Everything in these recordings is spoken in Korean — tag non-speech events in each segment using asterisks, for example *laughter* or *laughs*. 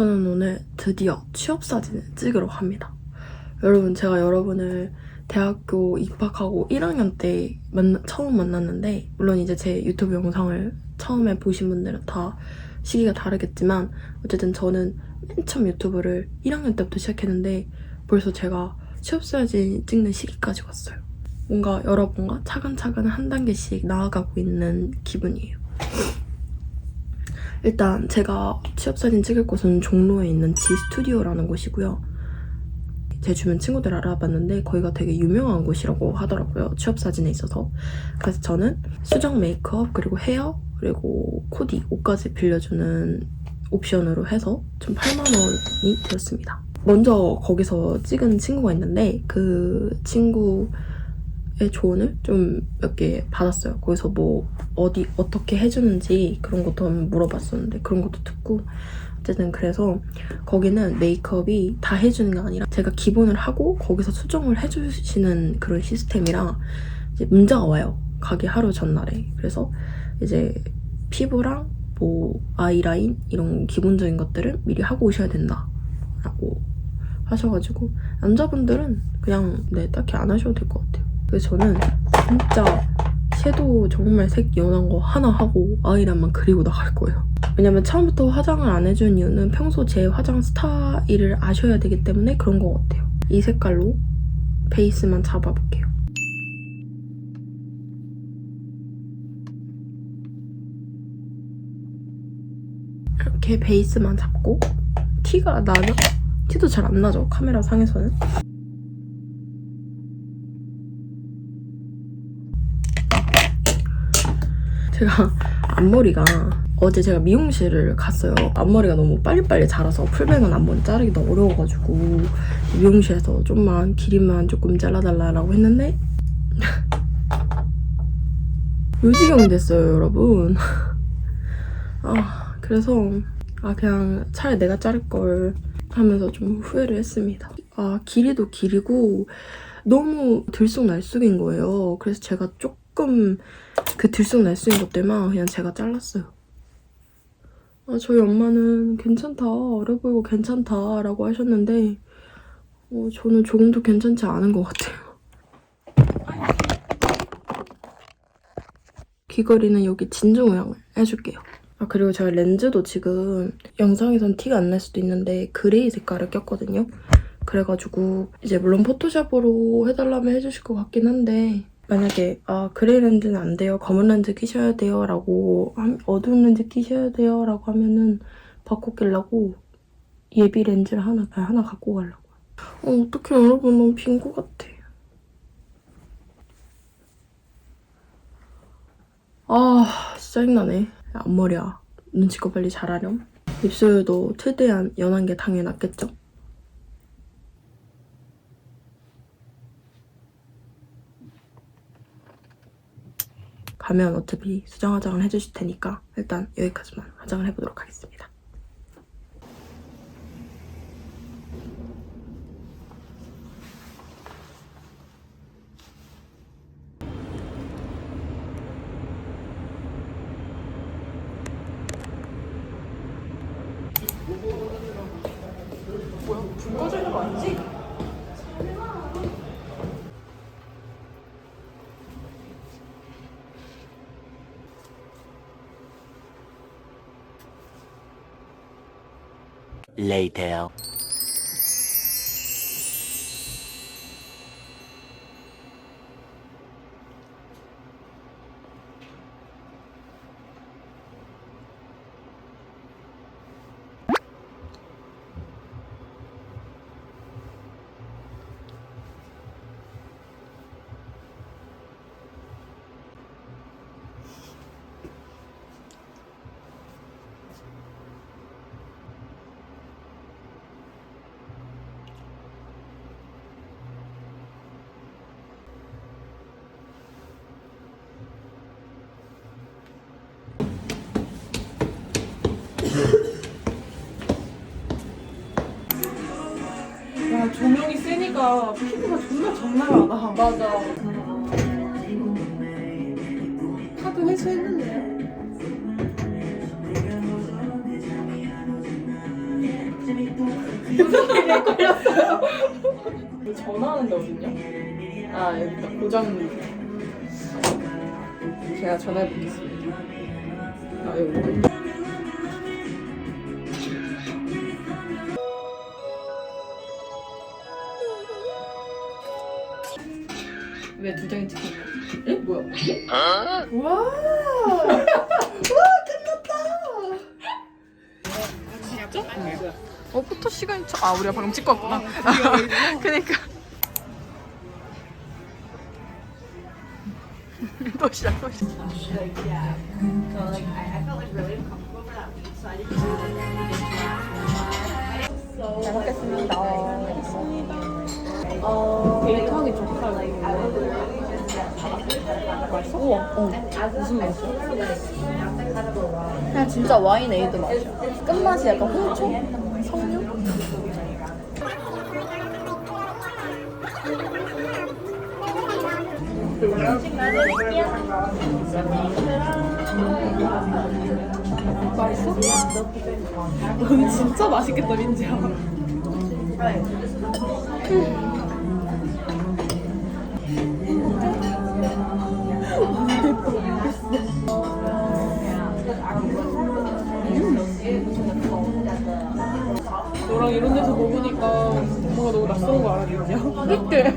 저는 오늘 드디어 취업 사진을 찍으러 갑니다. 여러분, 제가 여러분을 대학교 입학하고 1학년 때 만나- 처음 만났는데, 물론 이제 제 유튜브 영상을 처음에 보신 분들은 다 시기가 다르겠지만, 어쨌든 저는 맨 처음 유튜브를 1학년 때부터 시작했는데, 벌써 제가 취업 사진 찍는 시기까지 왔어요. 뭔가 여러분과 차근차근 한 단계씩 나아가고 있는 기분이에요. 일단 제가 취업사진 찍을 곳은 종로에 있는 지 스튜디오라는 곳이고요. 제 주변 친구들 알아봤는데 거기가 되게 유명한 곳이라고 하더라고요. 취업사진에 있어서. 그래서 저는 수정 메이크업 그리고 헤어 그리고 코디 옷까지 빌려주는 옵션으로 해서 좀 8만 원이 되었습니다. 먼저 거기서 찍은 친구가 있는데 그 친구의 조언을 좀 몇 개 받았어요. 거기서 뭐 어디 어떻게 해주는지 그런 것도 한번 물어봤었는데 그런 것도 듣고 어쨌든 그래서 거기는 메이크업이 다 해주는 게 아니라 제가 기본을 하고 거기서 수정을 해주시는 그런 시스템이라 이제 문자가 와요. 가기 하루 전날에 그래서 이제 피부랑 뭐 아이라인 이런 기본적인 것들을 미리 하고 오셔야 된다라고 하셔가지고 남자분들은 그냥 네 딱히 안 하셔도 될 것 같아요. 그래서 저는 진짜 섀도우 정말 색 연한 거 하나 하고 아이라인만 그리고 나갈 거예요. 왜냐면 처음부터 화장을 안 해준 이유는 평소 제 화장 스타일을 아셔야 되기 때문에 그런 것 같아요. 이 색깔로 베이스만 잡아볼게요. 이렇게 베이스만 잡고 티가 나나? 티도 잘 안 나죠 카메라 상에서는 제가 앞머리가 어제 제가 미용실을 갔어요. 앞머리가 너무 빨리빨리 자라서 풀뱅은 앞머리 자르기 너무 어려워가지고 미용실에서 좀만 길이만 조금 잘라달라고 했는데 *laughs* 요 지경이 됐어요, 여러분. *laughs* 아 그래서 아 그냥 차라리 내가 자를 걸 하면서 좀 후회를 했습니다. 아 길이도 길이고 너무 들쑥날쑥인 거예요. 그래서 제가 조금 그 들쑥날쑥인 것들만 그냥 제가 잘랐어요. 아, 저희 엄마는 괜찮다, 어려 보이고 괜찮다 라고 하셨는데 어, 저는 조금도 괜찮지 않은 것 같아요. 귀걸이는 여기 진주 모양을 해줄게요. 아 그리고 제가 렌즈도 지금 영상에선 티가 안 날 수도 있는데 그레이 색깔을 꼈거든요. 그래가지고 이제 물론 포토샵으로 해달라면 해주실 것 같긴 한데 만약에 아 그레이 렌즈는 안 돼요 검은 렌즈 끼셔야 돼요 라고 함- 어두운 렌즈 끼셔야 돼요 라고 하면은 바꿔 끼려고 예비 렌즈를 하나 아, 하나 갖고 가려고. 어 어떡해. 여러분 너무 빈 것 같아. 아 진짜 짜증나네. 앞머리야. 눈치껏 빨리 잘하렴. 입술도 최대한 연한 게 당연히 낫겠죠 가면 어차피 수정 화장을 해주실 테니까 일단 여기까지만 화장을 해보도록 하겠습니다. 뭐야? 불 꺼져 있는 거 아니지? Later. 야 조명이 세니까 피부가 존나 적나라하다 맞아. 카드 회수했는데. 전화하는 데 어딨냐? 아 여기다 고장 제가 전화해 보겠습니다. 아 여기 찍힌 거야? 에? 뭐야? 와! 진짜? 어 포토 시간이 차... 아 우리가 방금 찍고 왔구나. 그니까. 또 시작 또 시작. 잘 먹겠습니다. 데이트하기 좋다 맛있어? 우와 어. 무슨 맛이야? 그냥 진짜 와인 에이드 맛이야. 끝맛이 약간 홍초? 석류? 맛있어? 넌 진짜 맛있겠다 민지야 너 민지야? 그때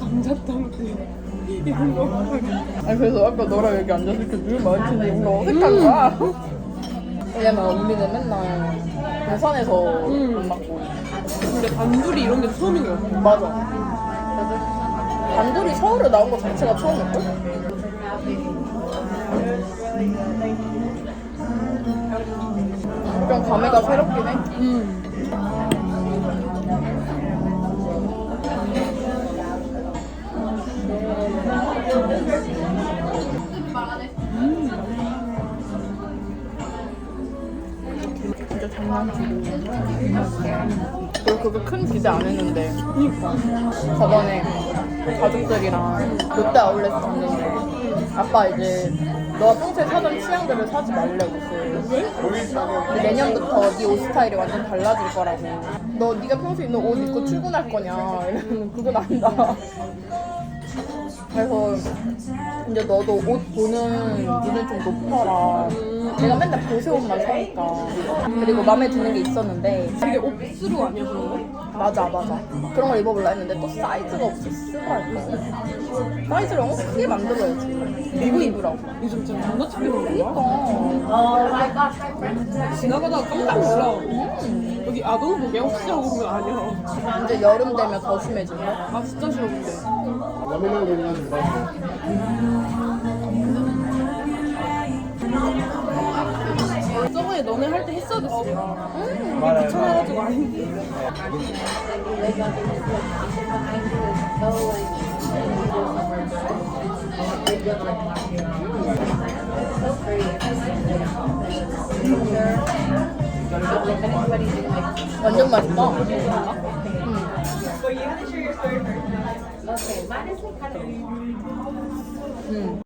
감자탕 이런 거 아니 그래서 아까 너랑 여기 앉아서 이렇게 물 마시는데 뭔가 어색한 거야. 왜냐면 우리는 맨날 부산에서 음. 밥 먹고 근데 단둘이 이런 게 처음인 거 같아 맞아. 단둘이 서울에 나온 거 자체가 처음일걸? 그냥 감회가 새롭긴 해. 음. 그리고 그거 큰 기대 안 했는데. 저번에 가족들이랑 롯데 아울렛 갔는데 아빠 이제 너가 평소에 사던 취향들을 사지 말래고 그 내년부터 네 옷 스타일이 완전 달라질 거라고. 너 네가 평소에 입는 옷 입고 출근할 거냐? 이러면 그건 아니다. 그래서 이제 너도 옷 보는 눈을 좀 높여라 내가 맨날 보세 옷만 사니까. 그리고 마음에 드는 게 있었는데. 되게 옥수루 아니야 그런 거? 맞아 맞아. 그런 걸 입어볼라 했는데 또 사이즈가 없어 쓰발 거. 사이즈를 너무 크게 만들어야지 누구 입으라고. 요즘 진짜 장난치는 거야? 그러니까. 지나가다가 깜짝 놀라. 여기 아동복이야 혹시 하고 보면 아니야? 이제 여름 되면 더 심해지고 아 진짜 싫어 근데 저번에 너네 할 때 했어야 됐어 내가 귀찮아가지고 아닌데 완전 맛있다. 음.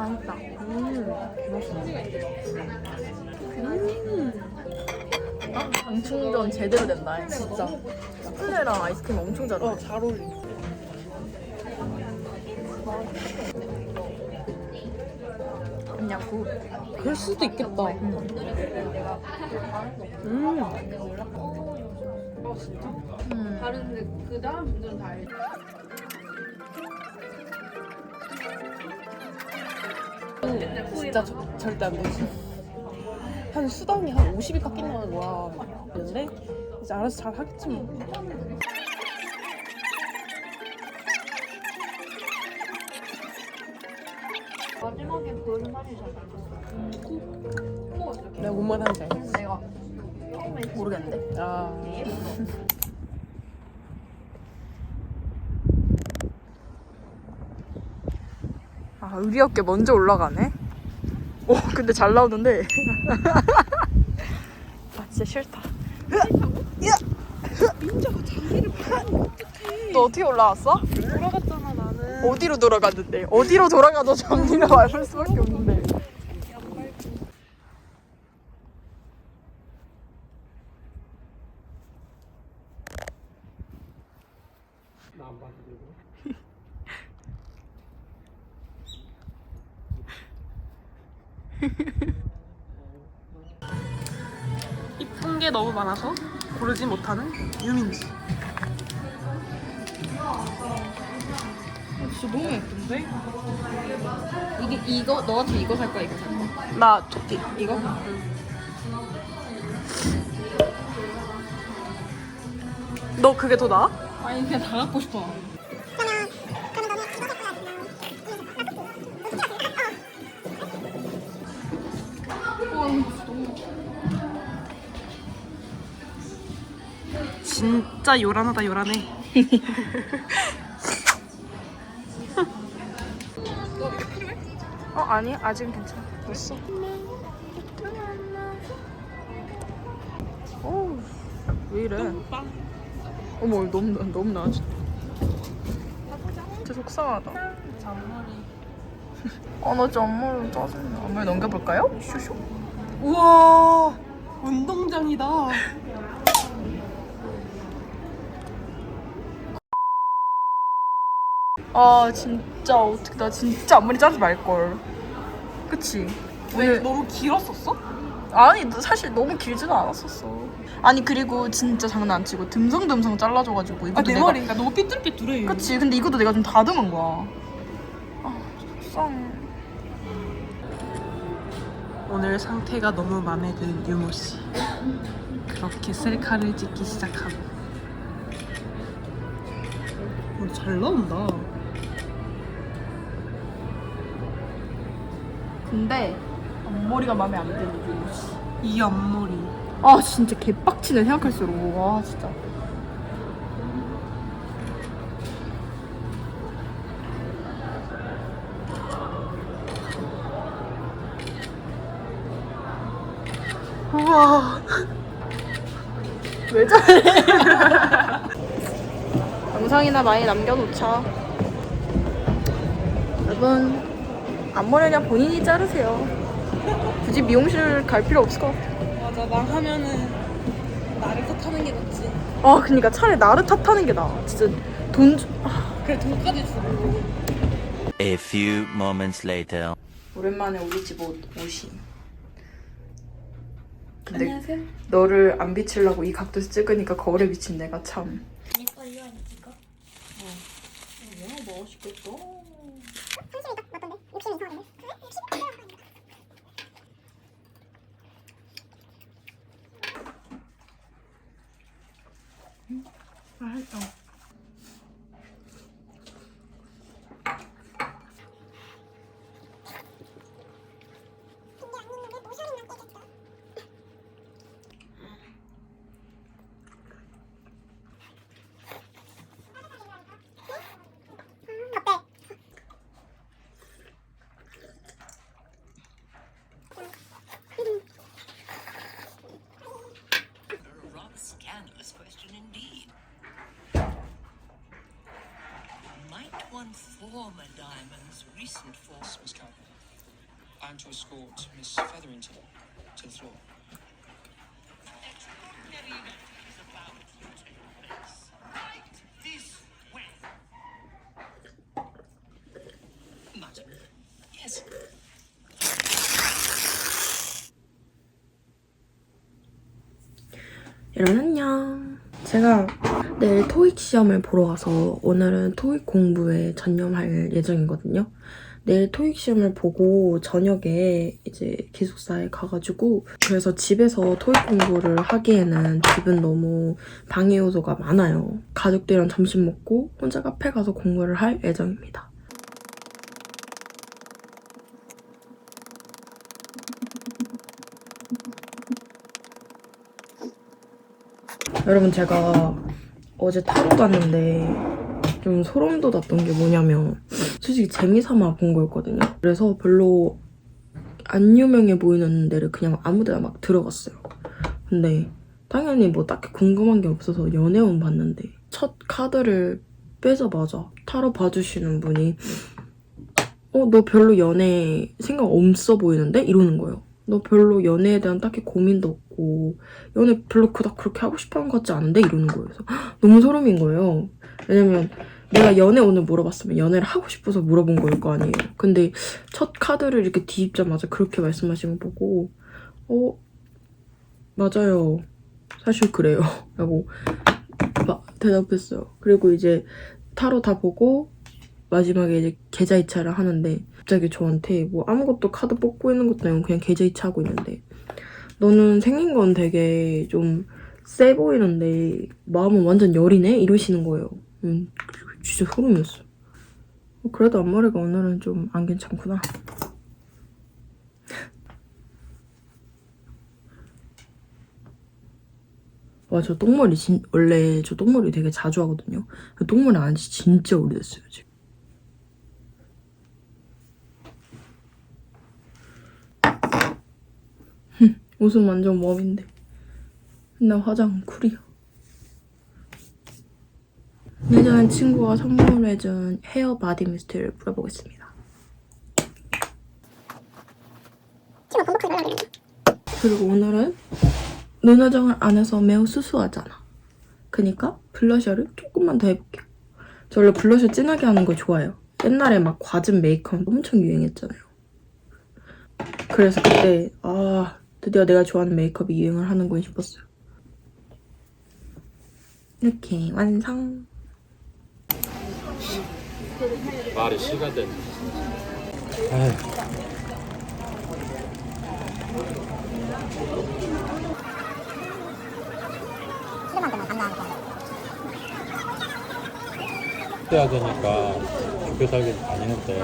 다. 아, 방충전 제대로 된다. 진짜. 스플레랑 아이스크림 엄청 잘 어울려. 잘 어울려 그냥 굿. 그럴 수도 있겠다 음. 음. 다른데 그 다음 분들은 다 알죠. 진짜 저, 절대 안 되지. 한 수당이 한 50이 깎인다는 거야. 근데 이제 알아서 잘 하겠지 뭐. 마지막에 보여준 말이 잘 내가 뭔말 하는지 알겠어. 내가 처음에 모르겠는데. 아. *laughs* 아, 의리 없게 먼저 올라가네. 오, 근데 잘 나오는데. *laughs* 아, 진짜 싫다. 민자가 자기를 너 어떻게 올라왔어? 돌아갔잖아 나는. 어디로 돌아갔는데? 어디로 돌아가도 정리를 밟을 수밖에 없는데. 나안 봐도 되고. 이쁜 게 너무 많아서 고르지 못하는 유민지. 진짜 너무 예쁜데? 이게 이거 너 같으면 이거 살 거야 이거 살 거야? 나 토끼. 이거? 너 그게 더 나아? 아니 그냥 다 갖고 싶어 진짜 요란하다 요란해. 어, 아니. 아직은 괜찮아. 됐어. 오, 왜 이래? 어머, 너무, 너무 나아졌다. 진짜 속상하다. 잔머리. *laughs* 아, 나 진짜 앞머리 짜증나. 앞머리 넘겨볼까요? 슈슈. 우와 운동장이다. 아, 진짜 어떻게 나 진짜 앞머리 자르지 말걸. 그치? 왜 오늘 너무 길었었어? 아니 너 사실 너무 길지는 않았었어. 아니 그리고 진짜 장난 안 치고 듬성듬성 잘라줘가지고 이것도 아 내 내가 머리가 너무 삐뚤삐뚤해. 그치 근데 이것도 내가 좀 다듬은 거야. 아 속상해. 오늘 상태가 너무 마음에 드는 유모 씨. 그렇게 셀카를 찍기 시작하고. 오, 잘 나온다. 근데 앞머리가 마음에 안 드는. 이 앞머리. 아 진짜 개빡치네 생각할수록 와 진짜. 우와 왜 저래 *laughs* 영상이나 많이 남겨놓자 여러분 앞머리 그냥 본인이 자르세요 굳이 미용실 갈 필요 없을 것 같아 맞아 나 하면은 나를 탓하는 게 낫지. 아, 그니까 차라리 나를 탓하는 게 나아. 진짜 돈 주... 아, 그래 돈까지 주고. A few moments later. 오랜만에 우리 집 옷, 옷이. 근데 안녕하세요. 너를 안 비치려고 이 각도에서 찍으니까 거울에 비친 내가 참. 我还懂 One former Diamond's recent force Miss Cowper. I am to escort Miss Featherington to the floor. extraordinary event is about to take place? Right this way. Madam, yes. 여러분 안녕. 제가 내일 토익 시험을 보러 와서 오늘은 토익 공부에 전념할 예정이거든요. 내일 토익 시험을 보고 저녁에 이제 기숙사에 가가지고 그래서 집에서 토익 공부를 하기에는 집은 너무 방해 요소가 많아요. 가족들이랑 점심 먹고 혼자 카페 가서 공부를 할 예정입니다. 여러분 제가 어제 타로 갔는데 좀 소름 돋았던 게 뭐냐면 솔직히 재미삼아 본 거였거든요. 그래서 별로 안 유명해 보이는 데를 그냥 아무 데나 막 들어갔어요. 근데 당연히 뭐 딱히 궁금한 게 없어서 연애운 봤는데 첫 카드를 빼자마자 타로 봐주시는 분이 어 너 별로 연애 생각 없어 보이는데 이러는 거예요. 너 별로 연애에 대한 딱히 고민도 없고 연애 별로 그닥 그렇게 하고 싶어 하는 것 같지 않은데 이러는 거예요. 그래서 헉, 너무 소름인 거예요. 왜냐면 내가 연애 오늘 물어봤으면 연애를 하고 싶어서 물어본 거일 거 아니에요. 근데 첫 카드를 이렇게 뒤집자마자 그렇게 말씀하신 거 보고 어 맞아요. 사실 그래요. *laughs* 라고 막 대답했어요. 그리고 이제 타로 다 보고 마지막에 이제 계좌 이체를 하는데 갑자기 저한테 뭐 아무것도 카드 뽑고 있는 것도 아니고 그냥 계좌 이체 하고 있는데 너는 생긴 건 되게 좀 세 보이는데 마음은 완전 여리네? 이러시는 거예요. 음, 진짜 소름이었어. 어, 그래도 앞머리가 오늘은 좀 안 괜찮구나. 와, 저 똥머리 진, 원래 저 똥머리 되게 자주 하거든요. 똥머리 안지 진짜 오래됐어요, 지금. 흠, 옷은 완전 웜인데. 맨날 화장은 쿨이야. 예전에 친구가 선물해준 헤어 바디 미스트를 뿌려보겠습니다. 그리고 오늘은 눈 화장을 안 해서 매우 수수하잖아. 그니까 블러셔를 조금만 더 해볼게요. 저 원래 블러셔 진하게 하는 거 좋아해요. 옛날에 막 과즙 메이크업 엄청 유행했잖아요. 그래서 그때 아 드디어 내가 좋아하는 메이크업이 유행을 하는군 싶었어요. 이렇게 완성. 말이 씨가 됐네. 해야 되니까 학교 살기 다니는데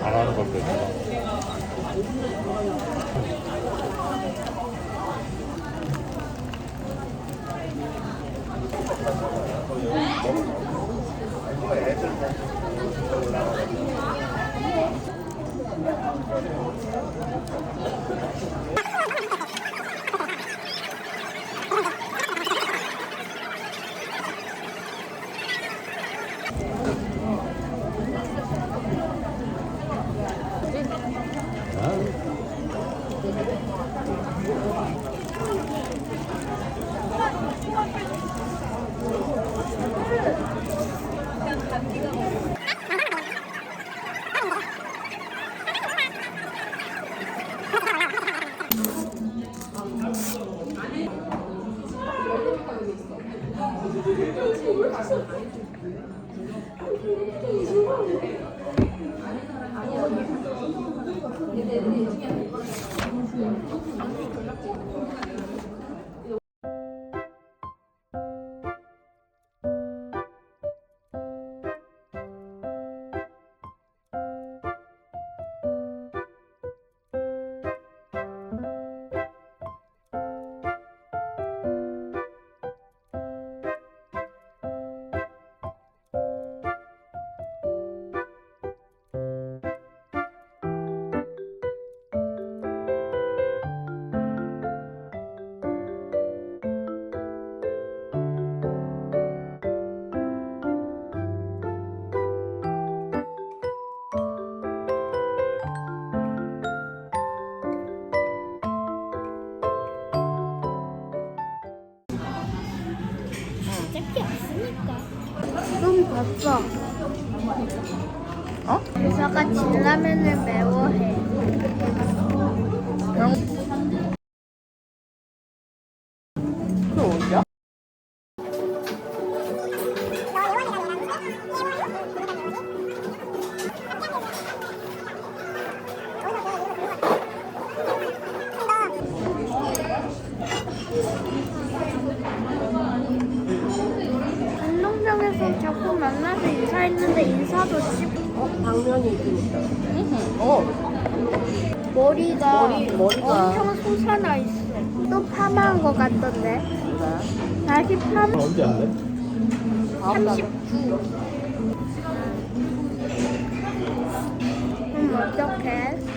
안 하는 걸로 있더 라면을 매워 don't care.